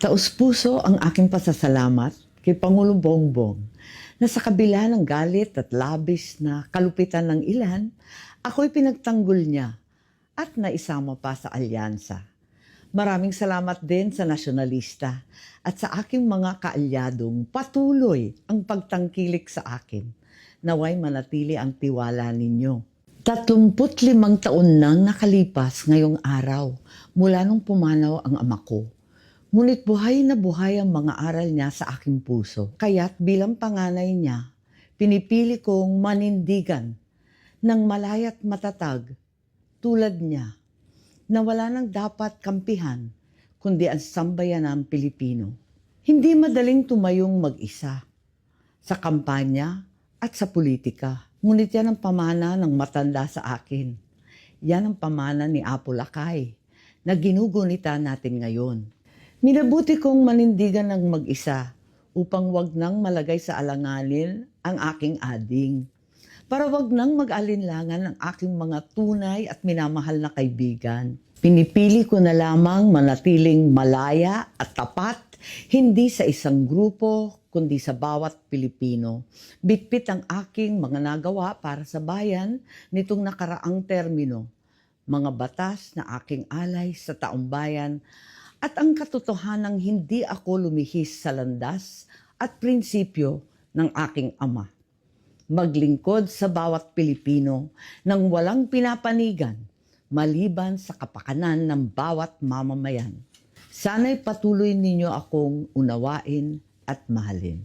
Taos puso ang aking pasasalamat kay Pangulong Bongbong na sa kabila ng galit at labis na kalupitan ng ilan, ako'y pinagtanggol niya at naisama pa sa alyansa. Maraming salamat din sa nasyonalista at sa aking mga kaalyadong patuloy ang pagtangkilik sa akin. Naway manatili ang tiwala ninyo. 35 taon nang nakalipas ngayong araw mula nung pumanaw ang ama ko. Ngunit buhay na buhay ang mga aral niya sa aking puso. Kaya't bilang panganay niya, pinipili kong manindigan ng malayat matatag tulad niya na wala nang dapat kampihan kundi ang sambayanang Pilipino. Hindi madaling tumayong mag-isa sa kampanya at sa politika. Ngunit yan ang pamana ng matanda sa akin. Yan ang pamana ni Apo Lakay na ginugunita natin ngayon. Minabuti kong manindigan ng mag-isa upang wag nang malagay sa alanganin ang aking ading. Para wag nang mag-alinlangan ang aking mga tunay at minamahal na kaibigan. Pinipili ko na lamang manatiling malaya at tapat, hindi sa isang grupo, kundi sa bawat Pilipino. Bitbit ang aking mga nagawa para sa bayan nitong nakaraang termino. Mga batas na aking alay sa taong bayan at ang katotohanang hindi ako lumihis sa landas at prinsipyo ng aking ama. Maglingkod sa bawat Pilipino nang walang pinapanigan maliban sa kapakanan ng bawat mamamayan. Sana'y patuloy ninyo akong unawain at mahalin.